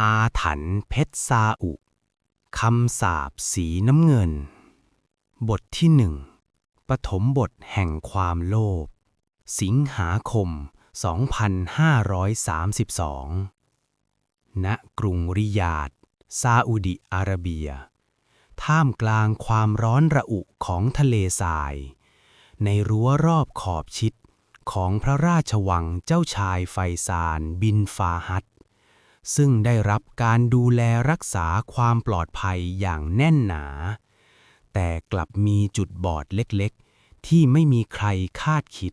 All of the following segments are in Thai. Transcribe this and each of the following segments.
อาถรรพ์เพชรซาอุคำสาบสีน้ำเงิน บทที่หนึ่งปฐมบทแห่งความโลภ สิงหาคม 2532 ณ กรุงริยาดซาอุดิอาระเบีย ท่ามกลางความร้อนระอุของทะเลทราย ในรั้วรอบขอบชิดของพระราชวังเจ้าชายไฟซานบินฟาฮัด ซึ่งได้รับการดูแลรักษาความปลอดภัยอย่างแน่นหนา แต่กลับมีจุดบอดเล็กๆ ที่ไม่มีใครคาดคิด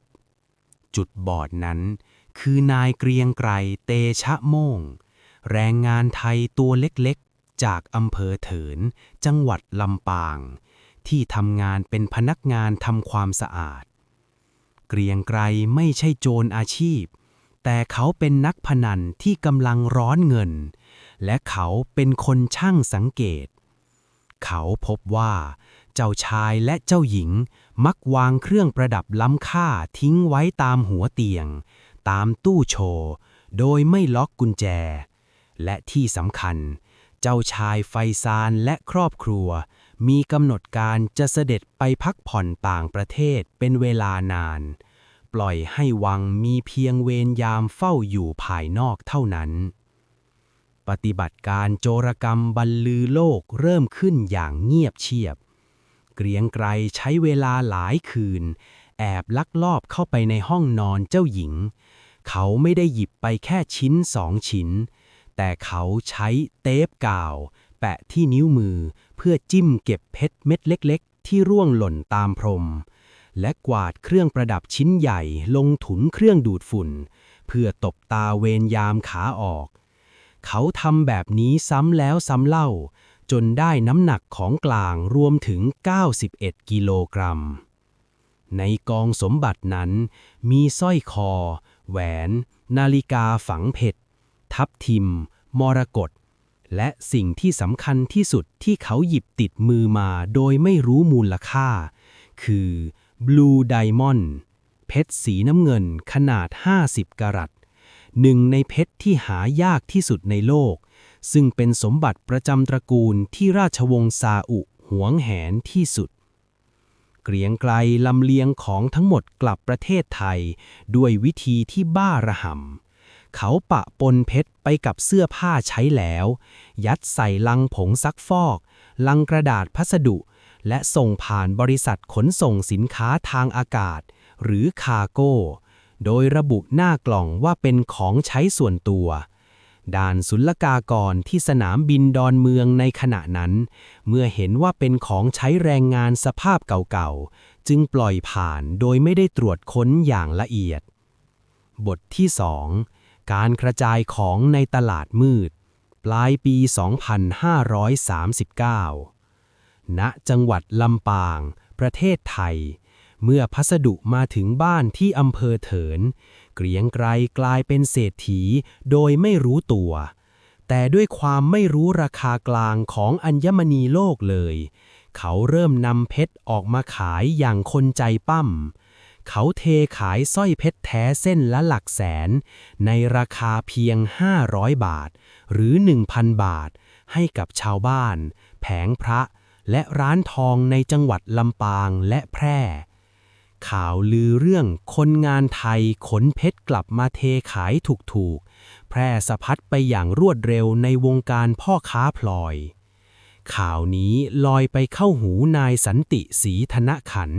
จุดบอดนั้น คือนายเกรียงไกรเตชะโมง แรงงานไทยตัวเล็กๆ จากอำเภอเถิน จังหวัดลำปาง ที่ทำงานเป็นพนักงานทำความสะอาด เกรียงไกรไม่ใช่โจรอาชีพ แต่เขาเป็นนักพนันที่กำลังร้อนเงิน และเขาเป็นคนช่างสังเกต เขาพบว่า เจ้าชายและเจ้าหญิงมักวางเครื่องประดับล้ำค่าทิ้งไว้ตามหัวเตียง ตามตู้โชว์โดยไม่ล็อกกุญแจ และที่สำคัญ เจ้าชายไฟซานและครอบครัว มีกำหนดการจะเสด็จไปพักผ่อนต่างประเทศเป็นเวลานาน ปล่อยให้วังมีเพียงเวรยามเฝ้าอยู่ภายนอกเท่านั้น ปฏิบัติการโจรกรรมบรรลือโลกเริ่มขึ้นอย่างเงียบเชียบ เกรียงไกรใช้เวลาหลายคืน แอบลักลอบเข้าไปในห้องนอนเจ้าหญิง เขาไม่ได้หยิบไปแค่ชิ้นสองชิ้น แต่เขาใช้เทปกาว แปะที่นิ้วมือเพื่อจิ้มเก็บเพชรเม็ดเล็ก ๆ ที่ร่วงหล่นตามพรม และกวาดเครื่องประดับชิ้นใหญ่ลงถุนเครื่องดูดฝุ่น เพื่อตบตาเวรยามขาออก เขาทำแบบนี้ซ้ำแล้วซ้ำเล่า จนได้น้ำหนักของกลางรวมถึง 91 กิโลกรัม ในกองสมบัตินั้น มีสร้อยคอ แหวน นาฬิกาฝังเพชร ทับทิม มรกตและสิ่งที่สำคัญที่สุดที่เขาหยิบติดมือมาโดยไม่รู้มูลค่า คือ Blue Diamond เพชรสีน้ำเงินขนาด 50 กรัต หนึ่งในเพชรที่หายากที่สุดในโลก ซึ่งเป็นสมบัติประจำตระกูลที่ราชวงศ์ซาอุหวงแหนที่สุด เกรียงไกลลำเลียงของทั้งหมดกลับประเทศไทย ด้วยวิธีที่บ้าระห่ำเขาปะปนเพชรไปกับเสื้อผ้าใช้แล้ว ยัดใส่ลังผงซักฟอก ลังกระดาษพัสดุ และส่งผ่านบริษัทขนส่งสินค้าทางอากาศ หรือคารโก้ โดยระบุหน้ากล่องว่าเป็นของใช้ส่วนตัว ด่านศุลกากรที่สนามบินดอนเมืองในขณะนั้น เมื่อเห็นว่าเป็นของใช้แรงงานสภาพเก่าๆ จึงปล่อยผ่านโดยไม่ได้ตรวจค้นอย่างละเอียด บทที่ 2 การกระจายของในตลาดมืด ปลายปี 2539 ณจังหวัดลำปาง ประเทศไทย เมื่อพัสดุมาถึงบ้านที่อำเภอเถิน เกรียงไกรกลายเป็นเศรษฐีโดยไม่รู้ตัว แต่ด้วยความไม่รู้ราคากลางของอัญมณีโลกเลย เขาเริ่มนำเพชรออกมาขายอย่างคนใจปั้มเขาเทขายสร้อยเพชรแท้เส้นละหลักแสน ในราคาเพียง 500 บาท หรือ 1,000 บาท ให้กับชาวบ้าน แผงพระ และร้านทองในจังหวัดลำปางและแพร่ ข่าวลือเรื่องคนงานไทยขนเพชรกลับมาเทขายถูกๆ แพร่สะพัดไปอย่างรวดเร็วในวงการพ่อค้าพลอย ข่าวนี้ลอยไปเข้าหูนายสันติศรีธนขัน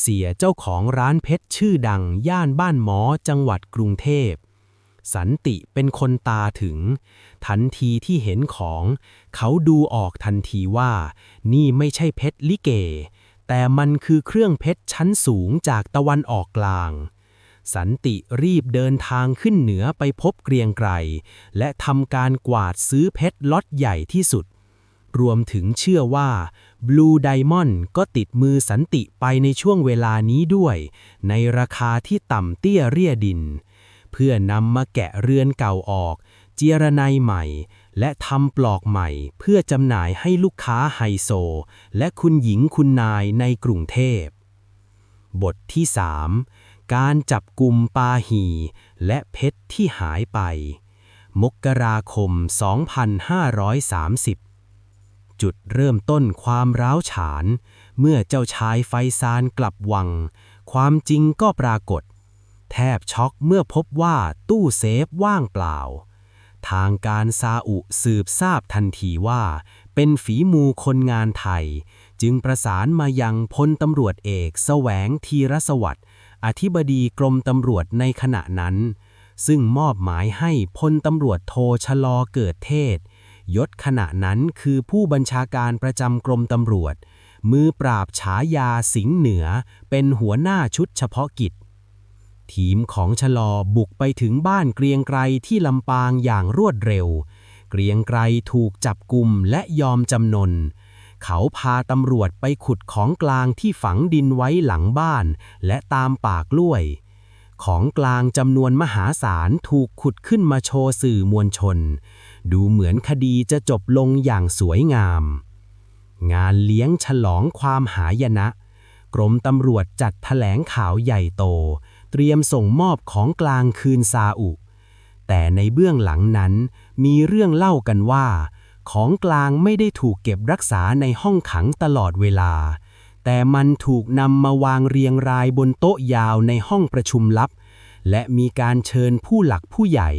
เสียเจ้าของร้านเพชรชื่อดังย่านบ้านหมอจังหวัดกรุงเทพ สันติเป็นคนตาถึง ทันทีที่เห็นของ เขาดูออกทันทีว่า นี่ไม่ใช่เพชรลิเก แต่มันคือเครื่องเพชรชั้นสูงจากตะวันออกกลาง สันติรีบเดินทางขึ้นเหนือไปพบเกรียงไกรและทำการกวาดซื้อเพชรล็อตใหญ่ที่สุด รวมถึงเชื่อว่า Blue Diamond ก็ติดมือสันติไปในช่วงเวลานี้ด้วย ในราคาที่ต่ำเตี้ยเรียดิน เพื่อนำมาแกะเรือนเก่าออก เจียรนัยใหม่ และทำปลอกใหม่เพื่อจำหน่ายให้ลูกค้าไฮโซ และคุณหญิงคุณนายในกรุงเทพ บทที่ 3 การจับกลุ่มปาหี และเพชรที่หายไป มกราคม 2530จุดเริ่มต้นความร้าวฉาน เมื่อเจ้าชายไฟซานกลับวัง ความจริงก็ปรากฏ แทบช็อกเมื่อพบว่าตู้เซฟว่างเปล่า ทางการซาอุสืบทราบทันทีว่า เป็นฝีมูคนงานไทย จึงประสานมายังพลตำรวจเอกแสวงทีรสวัสดิ์อธิบดีกรมตำรวจในขณะนั้น ซึ่งมอบหมายให้พลตำรวจโทชลอเกิดเทศ ยศขณะนั้นคือผู้บัญชาการประจำกรมตำรวจ มือปราบฉายาสิงห์เหนือเป็นหัวหน้าชุดเฉพาะกิจ ทีมของชลอบุกไปถึงบ้านเกรียงไกรที่ลำปางอย่างรวดเร็ว เกรียงไกรถูกจับกุมและยอมจำนน เขาพาตำรวจไปขุดของกลางที่ฝังดินไว้หลังบ้าน และตามปากล้วย ของกลางจำนวนมหาศาลถูกขุดขึ้นมาโชว์สื่อมวลชน ดูเหมือนคดีจะจบลงอย่างสวยงาม งานเลี้ยงฉลองความหายนะ กรมตำรวจจัดแถลงข่าวใหญ่โต เตรียมส่งมอบของกลางคืนซาอุ แต่ในเบื้องหลังนั้นมีเรื่องเล่ากันว่า ของกลางไม่ได้ถูกเก็บรักษาในห้องขังตลอดเวลา แต่มันถูกนำมาวางเรียงรายบนโต๊ะยาวในห้องประชุมลับ และมีการเชิญผู้หลักผู้ใหญ่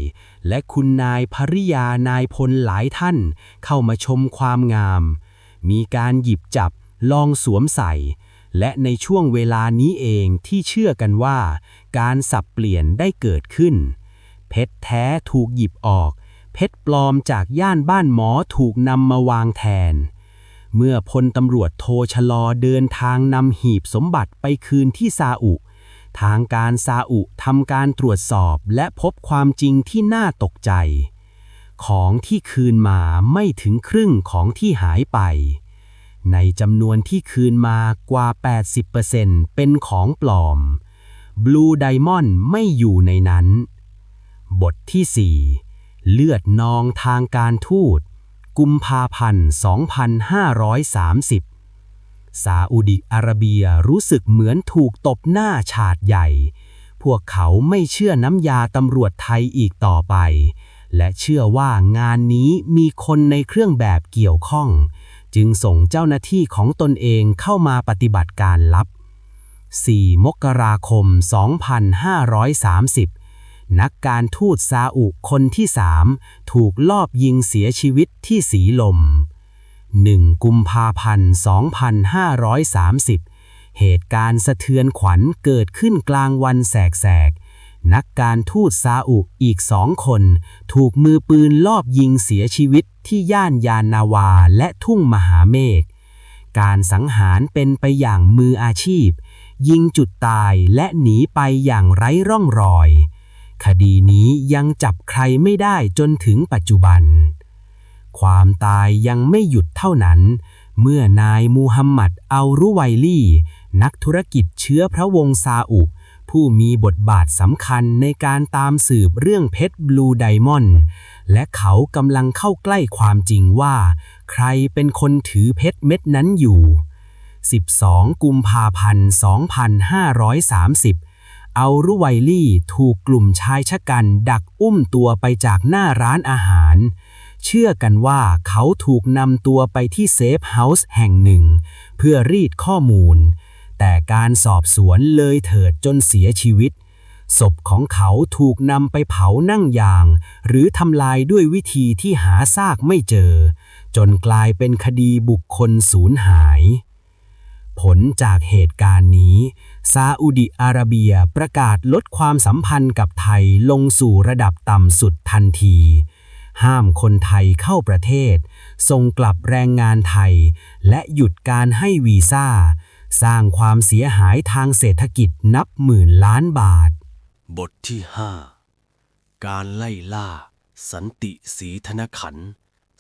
และคุณนายภริยานายพลหลายท่าน เข้ามาชมความงาม มีการหยิบจับลองสวมใส่ และในช่วงเวลานี้เองที่เชื่อกันว่า การสับเปลี่ยนได้เกิดขึ้น เพชรแท้ถูกหยิบออก เพชรปลอมจากย่านบ้านหมอถูกนำมาวางแทน เมื่อพลตำรวจโทชลอเดินทางนำหีบสมบัติไปคืนที่ซาอุ ทางการซาอุทำการตรวจสอบและพบความจริงที่น่าตกใจ ของที่คืนมาไม่ถึงครึ่งของที่หายไป ในจำนวนที่คืนมากว่า 80%เป็นของปลอม Blue Diamond ไม่อยู่ในนั้น บทที่ 4 เลือดนองทางการทูต กุมภาพันธ์ 2530 ซาอุดิอาระเบียรู้สึกเหมือนถูกตบหน้าฉาดใหญ่ พวกเขาไม่เชื่อน้ำยาตำรวจไทยอีกต่อไป และเชื่อว่างานนี้มีคนในเครื่องแบบเกี่ยวข้อง จึงส่งเจ้าหน้าที่ของตนเองเข้ามาปฏิบัติการลับ 4 มกราคม 2530 นักการทูตซาอุคนที่สามถูกลอบยิงเสียชีวิตที่สีลม 1 กุมภาพันธ์ 2530 เหตุการณ์สะเทือนขวัญเกิดขึ้นกลางวันแสกๆ นักการทูตซาอุอีกสองคน ถูกมือปืนลอบยิงเสียชีวิต ที่ย่านยานนาวาและทุ่งมหาเมฆ การสังหารเป็นไปอย่างมืออาชีพ ยิงจุดตายและหนีไปอย่างไร้ร่องรอย คดีนี้ยังจับใครไม่ได้จนถึงปัจจุบัน ความตายยังไม่หยุดเท่านั้น เมื่อนายมูฮัมหมัดอัลรุไวลี่ นักธุรกิจเชื้อพระวงศ์ซาอุผู้มีบทบาทสำคัญในการตามสืบเรื่องเพชรบลูไดมอนด์ และเขากำลังเข้าใกล้ความจริงว่า ใครเป็นคนถือเพชรเม็ดนั้นอยู่ 12 กุมภาพันธ์ 2530 เอารุไวลี่ถูกกลุ่มชายชะกันดักอุ้มตัวไปจากหน้าร้านอาหาร เชื่อกันว่าเขาถูกนำตัวไปที่เซฟเฮาส์แห่งหนึ่ง เพื่อรีดข้อมูล แต่การสอบสวนเลยเถิดจนเสียชีวิต ศพของเขาถูกนำไปเผานั่งยาง หรือทำลายด้วยวิธีที่หาซากไม่เจอ จนกลายเป็นคดีบุคคลสูญหาย ผลจากเหตุการณ์นี้ ซาอุดิอาระเบียประกาศลดความสัมพันธ์กับไทยลงสู่ระดับต่ำสุดทันที ห้ามคนไทยเข้าประเทศ ส่งกลับแรงงานไทย และหยุดการให้วีซ่าสร้างความเสียหายทางเศรษฐกิจนับหมื่นล้านบาท บทที่5การไล่ล่า สันติศรีธนขันธ์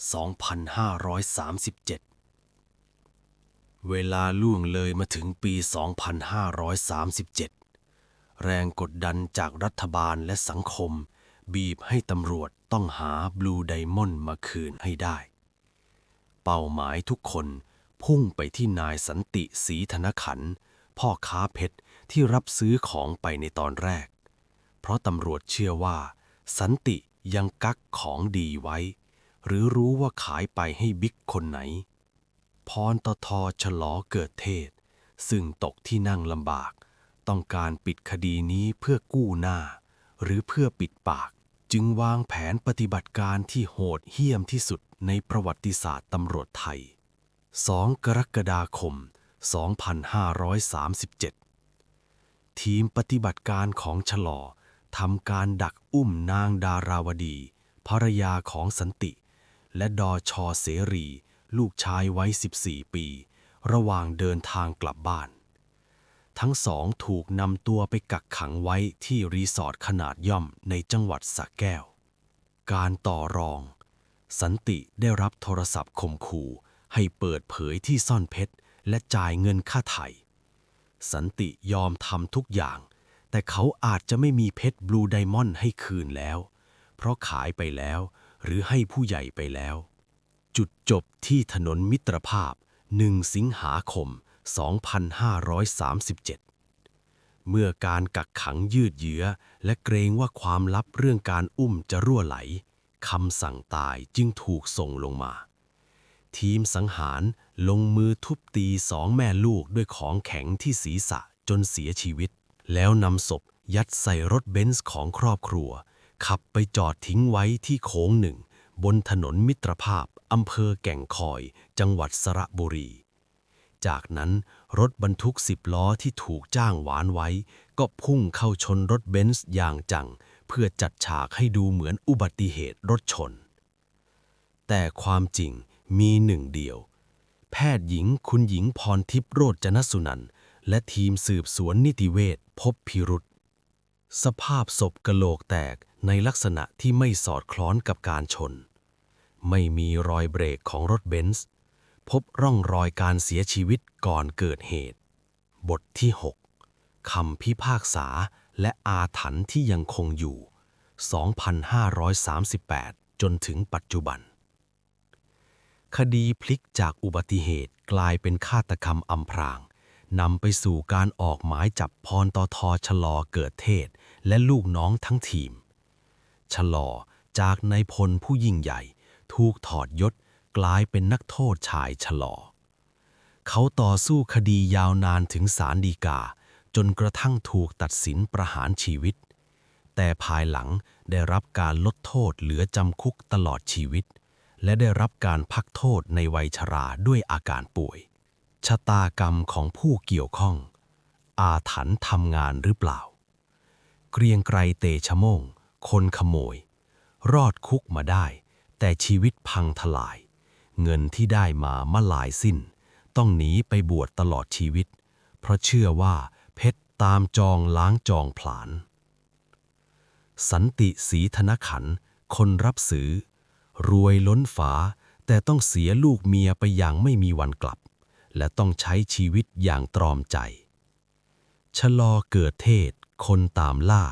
2537 เวลาล่วงเลยมาถึงปี 2537 แรงกดดันจากรัฐบาลและสังคม บีบให้ตำรวจต้องหาบลูไดมอนด์มาคืนให้ได้ เป้าหมายทุกคนพุ่งไปที่นายสันติศรีธนขันธ์พ่อค้าเพชรที่รับซื้อของไปในตอนแรก เพราะตำรวจเชื่อว่า สันติยังกักของดีไว้ หรือรู้ว่าขายไปให้บิ๊กคนไหน พรตทฉลอเกิดเทศ ซึ่งตกที่นั่งลำบาก ต้องการปิดคดีนี้เพื่อกู้หน้า หรือเพื่อปิดปาก จึงวางแผนปฏิบัติการที่โหดเหี้ยมที่สุดในประวัติศาสตร์ตำรวจไทย 2 กรกฎาคม 2537 ทีมปฏิบัติการของฉลอ ทำการดักอุ้มนางดาราวดี ภรรยาของสันติ และดอชอเสรี ลูกชายไว้ 14 ปี ระหว่างเดินทางกลับบ้าน ทั้งสองถูกนำตัวไปกักขังไว้ที่รีสอร์ทขนาดย่อมในจังหวัดสระแก้ว การต่อรอง สันติได้รับโทรศัพท์ข่มขู่ให้เปิดเผยที่ซ่อนเพชรและจ่ายเงินค่าไถ่สันติยอมทำทุกอย่าง แต่เขาอาจจะไม่มีเพชรบลูไดมอนด์ให้คืนแล้ว เพราะขายไปแล้ว หรือให้ผู้ใหญ่ไปแล้ว จุดจบที่ถนนมิตรภาพ 1 สิงหาคม 2537 เมื่อการกักขังยืดเยื้อ และเกรงว่าความลับเรื่องการอุ้มจะรั่วไหลคำสั่งตายจึงถูกส่งลงมา ทีมสังหารลงมือทุบตีสองแม่ลูกด้วยของแข็งที่ศีรษะจนเสียชีวิต แล้วนำศพยัดใส่รถเบนซ์ของครอบครัว ขับไปจอดทิ้งไว้ที่โค้งหนึ่ง บนถนนมิตรภาพอำเภอแก่งคอย จังหวัดสระบุรี จากนั้นรถบรรทุกสิบล้อที่ถูกจ้างหวานไว้ ก็พุ่งเข้าชนรถเบนซ์อย่างจัง เพื่อจัดฉากให้ดูเหมือนอุบัติเหตุรถชน แต่ความจริงมีหนึ่งเดียว แพทย์หญิงคุณหญิงพรทิพย์โรจนสุนันท์ และทีมสืบสวนนิติเวชพบพิรุษสภาพศพกะโหลกแตกในลักษณะที่ไม่สอดคล้องกับการชน ไม่มีรอยเบรกของรถเบนซ์ พบร่องรอยการเสียชีวิตก่อนเกิดเหตุ บทที่ 6คำพิพากษาและอาถรรพ์ที่ยังคงอยู่ 2538 จนถึงปัจจุบัน คดีพลิกจากอุบัติเหตุกลายเป็นฆาตกรรมอำพราง นำไปสู่การออกหมายจับพรตทชลอเกิดเทศ และลูกน้องทั้งทีม ชลอจากนายพลผู้ยิ่งใหญ่ ถูกถอดยศกลายเป็นนักโทษชายชลอ เขาต่อสู้คดียาวนานถึงศาลฎีกา จนกระทั่งถูกตัดสินประหารชีวิต แต่ภายหลังได้รับการลดโทษเหลือจำคุกตลอดชีวิต และได้รับการพักโทษในวัยชราด้วยอาการป่วย ชะตากรรมของผู้เกี่ยวข้อง อาถรรพ์ทำงานหรือเปล่า เกรียงไกรเตชะโมง คนขโมย รอดคุกมาได้ แต่ชีวิตพังทลาย เงินที่ได้มามาลายสิ้น ต้องหนีไปบวชตลอดชีวิต เพราะเชื่อว่าเพชรตามจองล้างจองผลาญสันติศรีธนขัน คนรับซื้อ รวยล้นฟ้าแต่ต้องเสียลูกเมียไปอย่างไม่มีวันกลับ และต้องใช้ชีวิตอย่างตรอมใจ ชะลอเกิดเทศ คนตามล่า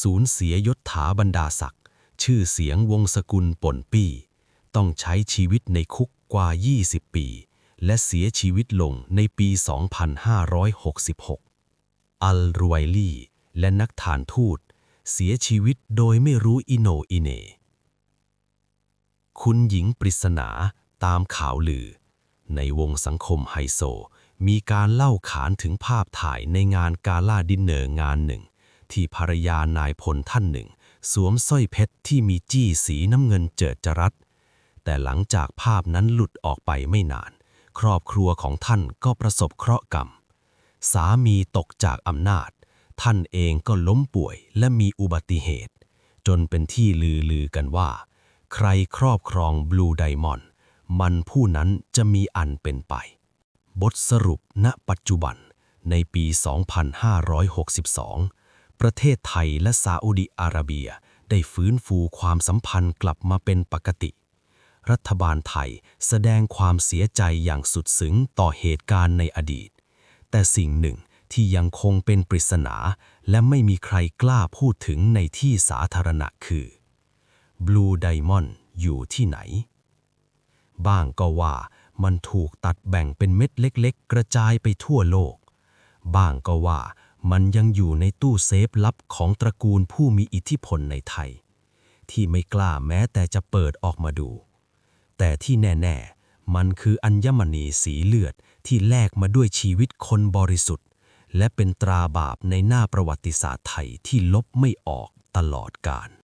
สูญเสียยศถาบรรดาศักดิ์ชื่อเสียงวงศกุลป่นปี้ ต้องใช้ชีวิตในคุกกว่า 20 ปี และเสียชีวิตลงในปี 2566 อัลรวยลี่ และนักฐานทูต เสียชีวิตโดยไม่รู้อิโนอิเน คุณหญิงปริศนาตามข่าวลือ ในวงสังคมไฮโซ มีการเล่าขานถึงภาพถ่ายในงานกาล่าดินเนอร์งานหนึ่ง ที่ภรรยานายพลท่านหนึ่ง สวมสร้อยเพชรที่มีจี้สีน้ำเงินเจิดจรัส แต่หลังจากภาพนั้นหลุดออกไปไม่นาน ครอบครัวของท่านก็ประสบเคราะห์กรรม สามีตกจากอำนาจ ท่านเองก็ล้มป่วยและมีอุบัติเหตุ จนเป็นที่ลือลือกันว่า ใครครอบครองบลูไดมอน มันผู้นั้นจะมีอันเป็นไป บทสรุปณปัจจุบันในปี 2562 ประเทศไทยและซาอุดิอาระเบียได้ฟื้นฟูความสัมพันธ์กลับมาเป็นปกติ รัฐบาลไทยแสดงความเสียใจอย่างสุดซึ้งต่อเหตุการณ์ในอดีต แต่สิ่งหนึ่งที่ยังคงเป็นปริศนา และไม่มีใครกล้าพูดถึงในที่สาธารณะคือ Blue Diamond อยู่ที่ไหน บ้างก็ว่ามันถูกตัดแบ่งเป็นเม็ดเล็กๆ กระจายไปทั่วโลก บ้างก็ว่ามันยังอยู่ในตู้เซฟลับของตระกูลผู้มีอิทธิพลในไทย ที่ไม่กล้าแม้แต่จะเปิดออกมาดู แต่ที่แน่ ๆ มันคืออัญมณีสีเลือดที่แลกมาด้วยชีวิตคนบริสุทธิ์ และเป็นตราบาปในหน้าประวัติศาสตร์ไทยที่ลบไม่ออกตลอดกาล